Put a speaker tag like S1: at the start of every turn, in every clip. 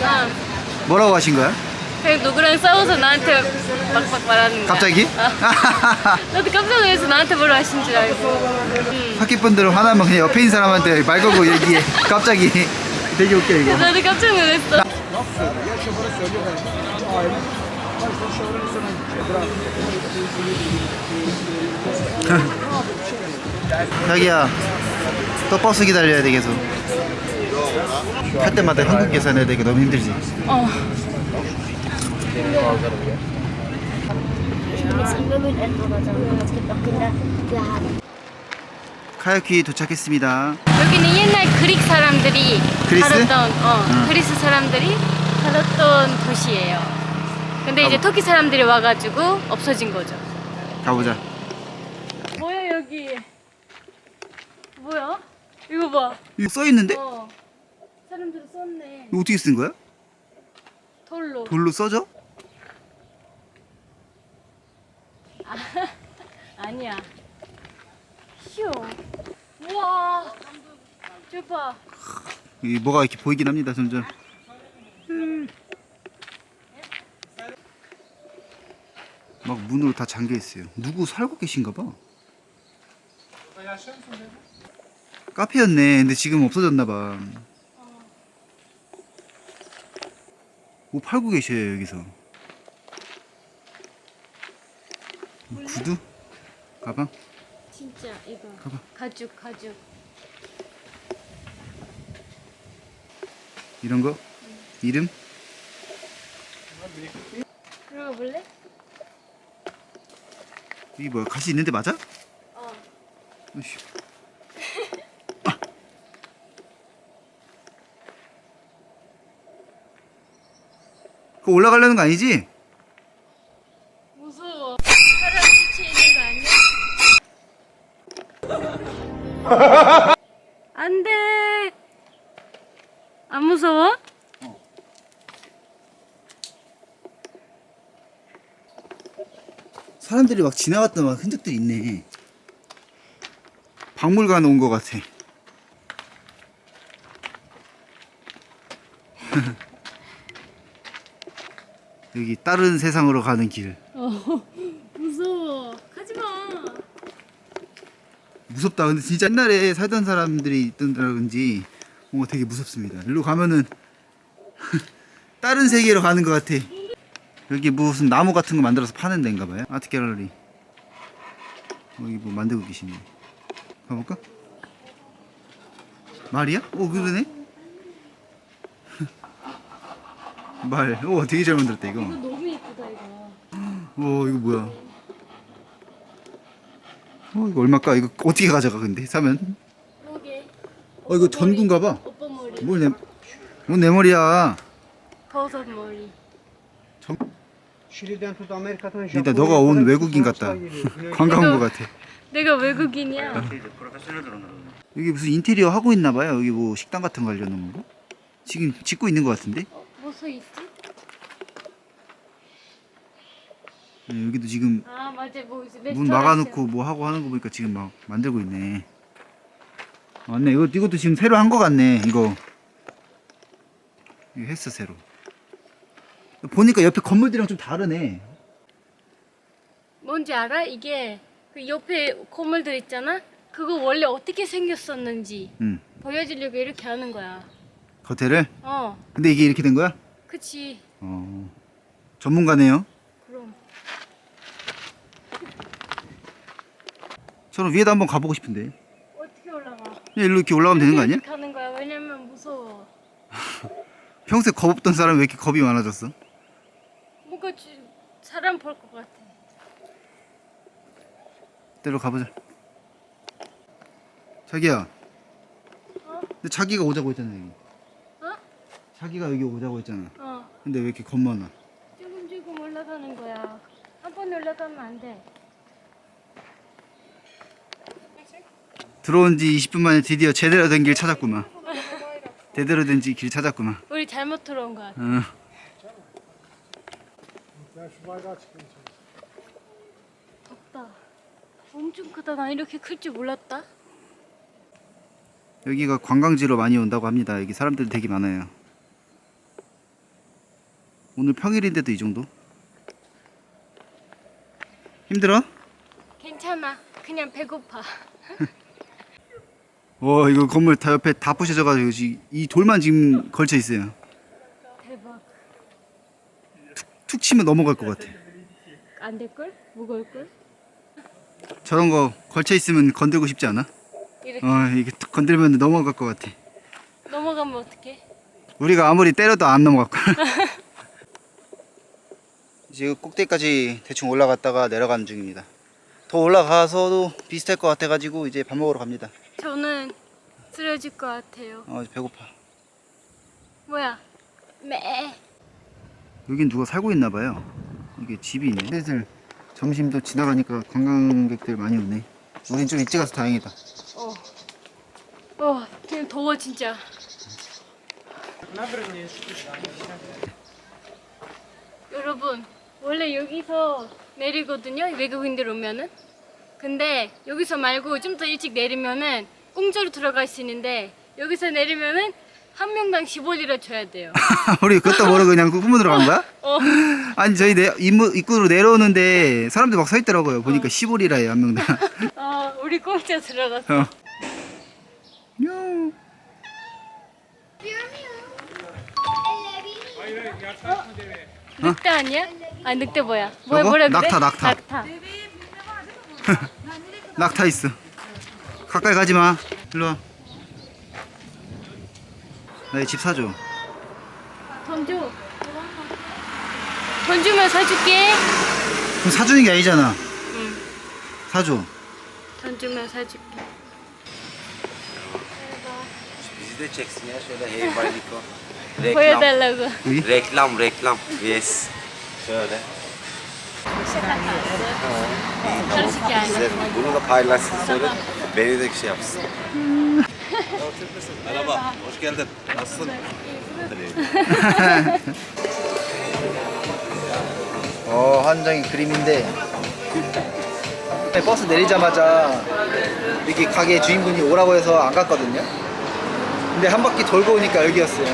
S1: 난
S2: 뭐라고 하신 거야?
S1: 그냥 누구랑 싸워서 나한테 막막 말하는 거야.
S2: 갑자기?
S1: 어. 나도 깜짝 놀라서 나한테 뭐라 하신 줄 알고. 응.
S2: 학기분들 화나면 그냥 옆에 있는 사람한테 말 걸고 얘기해. 갑자기. 되게 웃겨 이거.
S1: 나도 깜짝 놀랐어.
S2: 자기야 또 버스 기다려야 돼 계속 할 때마다 한국 계산해야 되니까 너무 힘들지
S1: 어.
S2: 카야키 도착했습니다
S1: 여기는 옛날 그릭 사람들이
S2: 그리스?
S1: 살았던 어,
S2: 응.
S1: 그리스 사람들이 살았던 도시예요. 근데 이제 터키 사람들이 와가지고 없어진 거죠.
S2: 가보자
S1: 뭐야 여기? 뭐야? 이거 봐.
S2: 이거 써 있는데?
S1: 어. 사람들이 썼네.
S2: 이거 어떻게 쓴 거야?
S1: 돌로.
S2: 돌로 써져?
S1: 아니야. 휴. 우와. 저 봐.
S2: 이 뭐가 이렇게 보이긴 합니다 점점 음. 막 문으로 다 잠겨 있어요 누구 살고 계신가 봐 카페였네 근데 지금 없어졌나 봐뭐 뭐 팔고 계셔요 여기서 구두? 가방?
S1: 진짜 이거.
S2: 가봐.
S1: 가죽 가죽.
S2: 이런 거? 이름?
S1: 들어가 볼래?
S2: 이게 뭐야 가시 있는데 맞아? 그거 올라가려는 거 아니지?
S1: 무서워. 사람 지쳐 있는 거 아니야? 안 돼. 안 무서워?
S2: 사람들이 막 지나갔던 막 흔적들이 있네. 박물관 온거 같아. 여기 다른 세상으로 가는 길.
S1: 무서워. 가지 마.
S2: 무섭다. 근데 진짜 옛날에 살던 사람들이 있던라든지 뭔가 되게 무섭습니다. 일로 가면은 다른 세계로 가는 것 같아. 여기 무슨 나무 같은 거 만들어서 파는 데인가 봐요. 아트 갤러리. 여기 뭐 만들고 계시네. 가볼까? 말이야? 오 그러네. 말. 오 되게 잘 만들었다 이거.
S1: 너무 예쁘다 이거.
S2: 오 이거 뭐야? 어 이거 얼마까? 이거 어떻게 가져가 근데 사면?
S1: 그러게.
S2: 어 이거 전구인가 봐.
S1: 오빠 머리.
S2: 뭘 내, 뭔내 머리야.
S1: 버섯 머리.
S3: Amerika'dan
S2: 일단 너가 온 외국인 같다. 관광부 같아.
S1: 내가 외국인이야.
S2: 여기 무슨 인테리어 하고 있나 봐요. 여기 뭐 식당 같은 거 하려는 건가? 지금 짓고 있는 것 같은데?
S1: 뭐서 있지?
S2: 네, 여기도 지금
S1: 아 맞아 뭐 이제
S2: 문
S1: 레스토랑이야.
S2: 막아놓고 뭐 하고 하는 거 보니까 지금 막 만들고 있네. 맞네. 이거 이것도 지금 새로 한 거 같네. 이거. 이거 했어 새로. 보니까 옆에 건물들이랑 좀 다르네.
S1: 뭔지 알아? 이게 그 옆에 건물들 있잖아. 그거 원래 어떻게 생겼었는지
S2: 응.
S1: 보여주려고 이렇게 하는 거야.
S2: 겉에를.
S1: 어,
S2: 근데 이게 이렇게 된 거야?
S1: 그치.
S2: 어. 전문가네요.
S1: 그럼.
S2: 저는 위에도 한번 가보고 싶은데.
S1: 어떻게 올라가?
S2: 그냥 일로 이렇게 올라가면 되는 거 아니야?
S1: 이렇게 하는 거야. 왜냐면 무서워.
S2: 평소에 겁 없던 사람이 왜 이렇게 겁이 많아졌어?
S1: 뭔가 지- 사람 볼 것 같아.
S2: 때로 가보자. 자기야.
S1: 어?
S2: 근데 자기가 오자고 했잖아 여기.
S1: 어?
S2: 자기가 여기 오자고 했잖아.
S1: 어.
S2: 근데 왜 이렇게 겁 많아?
S1: 조금 조금 올라가는 거야. 한 번에 올라가면 안 돼.
S2: 들어온 지 20분 만에 드디어 제대로 된 길 찾았구만. 제대로 된지길 찾았구만.
S1: 우리 잘못 들어온 거 같아.
S2: 어.
S1: 덥다. 엄청 크다. 나 이렇게 클 줄 몰랐다.
S2: 여기가 관광지로 많이 온다고 합니다. 여기 사람들 되게 많아요. 오늘 평일인데도 이 정도? 힘들어?
S1: 괜찮아. 그냥 배고파.
S2: 와 이거 건물 다 옆에 다 부셔져가지고 지- 이 돌만 지금 걸쳐 있어요.
S1: 대박.
S2: 툭 치면 넘어갈 것 같아.
S1: 안 될걸? 무거울걸?
S2: 저런 거 걸쳐 있으면 건들고 싶지 않아?
S1: 이렇게
S2: 어 이게 툭 건들면 넘어갈 것 같아.
S1: 넘어가면 어떡해?
S2: 우리가 아무리 때려도 안 넘어갈 걸. 이제 꼭대기까지 대충 올라갔다가 내려가는 중입니다. 더 올라가서도 비슷할 것 같아가지고 이제 밥 먹으러 갑니다.
S1: 저는 쓰러질 것 같아요.
S2: 어 배고파.
S1: 뭐야? 매.
S2: 여긴 누가 살고 있나 봐요. 이게 집이 있네. 슬슬 점심도 지나가니까 관광객들 많이 오네. 우린 좀 일찍 와서 다행이다.
S1: 어. 어, 지금 더워 진짜. 여러분, 원래 여기서 내리거든요. 외국인들 오면은. 근데 여기서 말고 좀 더 일찍 내리면은 공짜로 들어갈 수 있는데 여기서 내리면은 한 명당 15리라 줘야 돼요.
S2: 우리 그것도 모르고 그냥 후문으로 간 거야?
S1: 어.
S2: 아니 저희 내, 입구, 입구로 내려오는데 사람들 막 서 있더라고요. 보니까 15리라예요 한 명당.
S1: 아, 우리 공짜 들어갔어.
S2: 어. 요.
S1: 늑대 아니야? 아, 늑대 뭐야? 뭐야
S2: 저거?
S1: 뭐라 그래?
S2: 낙타, 낙타.
S1: 낙타.
S2: 낙타 있어. 가까이 가지 마. 일로 와. 나집 사줘.
S1: 돈 줘. 돈 주면 사줄게.
S2: 그럼 사주는 게 아니잖아.
S1: 응.
S2: 사줘.
S1: 돈 주면 사줄게.
S3: Bizi de çeksin ya şöyle heyvaliko. Reklam.
S1: 보여달라고.
S2: 여기?
S3: Reklam reklam. Yes. Şöyle.
S1: 가르칠 게 아니야.
S3: Size bunu da paylaşsın sonra beni de şey yapsın. Merhaba, hoş geldin. Nasılsın?
S2: 어, 한 장의 그림인데 버스 내리자마자 여기 가게 주인분이 오라고 해서 안 갔거든요. 근데 한 바퀴 돌고 오니까 여기였어요.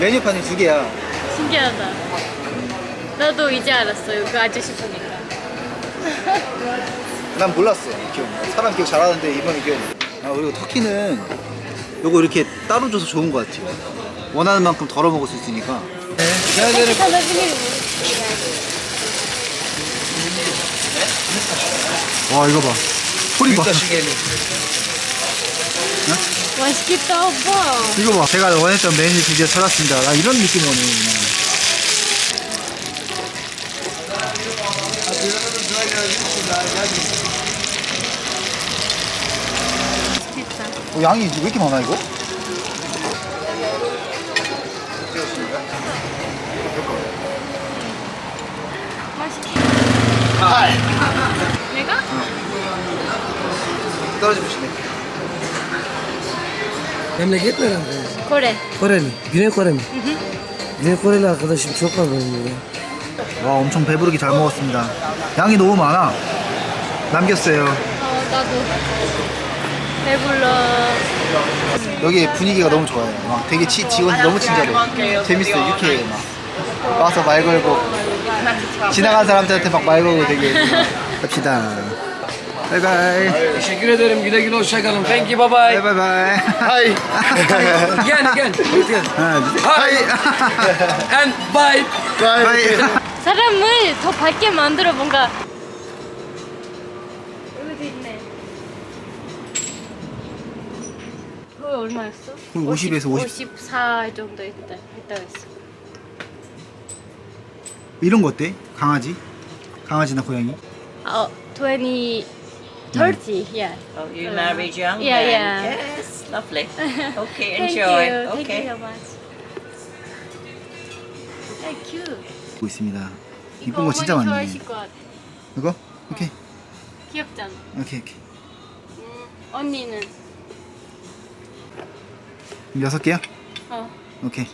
S2: 메뉴판이 두 개야.
S1: 신기하다. 나도 이제 알았어요. 그 아저씨 보니까.
S2: 난 몰랐어. 기억. 사람 기억 잘하는데 이번에 기억. 아 그리고 터키는 요거 이렇게 따로 줘서 좋은 것 같아요. 원하는 만큼 덜어 먹을 수 있으니까. 네. 와 이거 봐. 소리 봐.
S1: 맛있겠다, 오빠.
S2: 이거 봐. 제가 원했던 메뉴 드디어 찾았습니다. 나 이런 느낌 오네. 그냥.
S1: 맛있겠다.
S2: 어, 양이 왜 이렇게 많아 이거?
S1: 맛있겠다. 내가?
S2: 떨어지고 싶네.
S4: Memleket mi arkadaş?
S1: Kore.
S4: Kore mi? Güney Kore mi? Güney Koreli arkadaşım çok var benim burada.
S2: 와 엄청 배부르게 잘 먹었습니다. 양이 너무 많아. 남겼어요.
S1: 어, 나도. 배불러.
S2: 여기 분위기가 너무 좋아요. 막 되게 치, 직원들 너무 친절해. 재밌어요. 유쾌해 막. 와서 말 걸고 지나간 사람들한테 막 말 걸고 되게 갑시다. 바이바이.
S4: Teşekkür ederim. Güle güle hoşça kalın. Thank you. Bye bye.
S2: 바이바이. 하이.
S4: Again, again. again.
S2: 하이.
S4: And bye.
S2: 바이.
S1: 사람을 더 밝게 만들어 뭔가. 여기도 있네. 그거 얼마였어?
S2: 그럼 50 에서 50.
S1: 54 정도 있다. 있다고 했어.
S2: 이런 거 어때? 강아지? 강아지나 고양이?
S1: 어, 20, 30, yeah.
S5: Oh, you married young?
S1: Yeah,
S5: then?
S1: yeah.
S5: Yes, lovely. Okay,
S1: Thank
S5: enjoy.
S1: you. Thank
S5: okay.
S1: you so much. Thank you.
S2: 보고 있습니다. 이쁜 거 진짜
S1: 어머니
S2: 많네.
S1: 좋아하실 것 같아.
S2: 이거? 오케이.
S1: 귀엽잖아.
S2: 오케이, 오케이.
S1: 언니는
S2: 그럼 여섯 개야?
S1: 어.
S2: 오케이.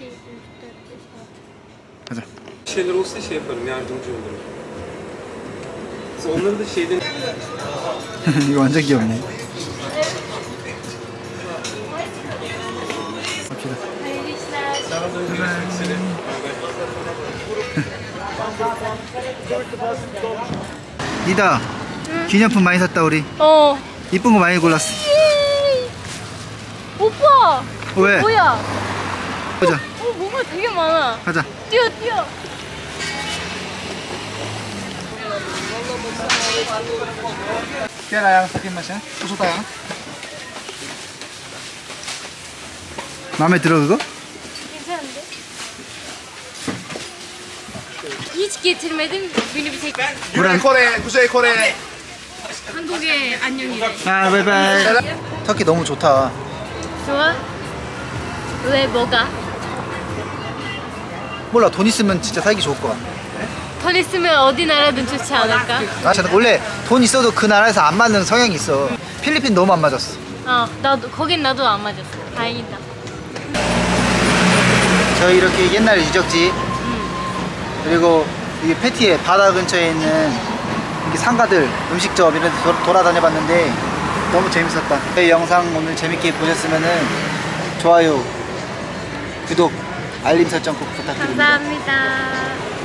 S2: 가자.
S6: Şeyler olsa şey yaparım yardımcı olurum. Mesela onları da şeyden...
S2: 이거 완전 귀엽네. 갑시다. 이다. 기념품 많이 샀다 우리.
S1: 어.
S2: 이쁜 거 많이 골랐어. 왜?
S1: 뭐야?
S2: 보자
S1: 어, 뭐가 되게 많아.
S2: 가자
S1: 뛰어, 뛰어.
S2: Ayağını takayım ben sen. Uzat ayağını. 마음에 들어 그거?
S1: 괜찮은데? hiç getirmedim. Beni bir tek
S2: Güney
S7: Kore, Kuzey Kore.
S1: 한국의 안녕이래.
S2: 아 바이바이 터키 너무 좋다
S1: 좋아? 왜 뭐가?
S2: 몰라 돈 있으면 진짜 살기 좋을 것 같아
S1: 돈 있으면 어디 나라든 좋지 않을까?
S2: 아, 진짜 원래 돈 있어도 그 나라에서 안 맞는 성향이 있어 필리핀 너무 안 맞았어
S1: 어, 나도 거긴 나도 안 맞았어. 다행이다.
S2: 저희 이렇게 옛날 유적지 그리고 이 패티에 바다 근처에 있는 이렇게 상가들 음식점 이런 데 도- 돌아다녀 봤는데 너무 재밌었다 저희 영상 오늘 재밌게 보셨으면은 좋아요 구독 알림 설정 꼭 부탁드립니다
S1: 감사합니다.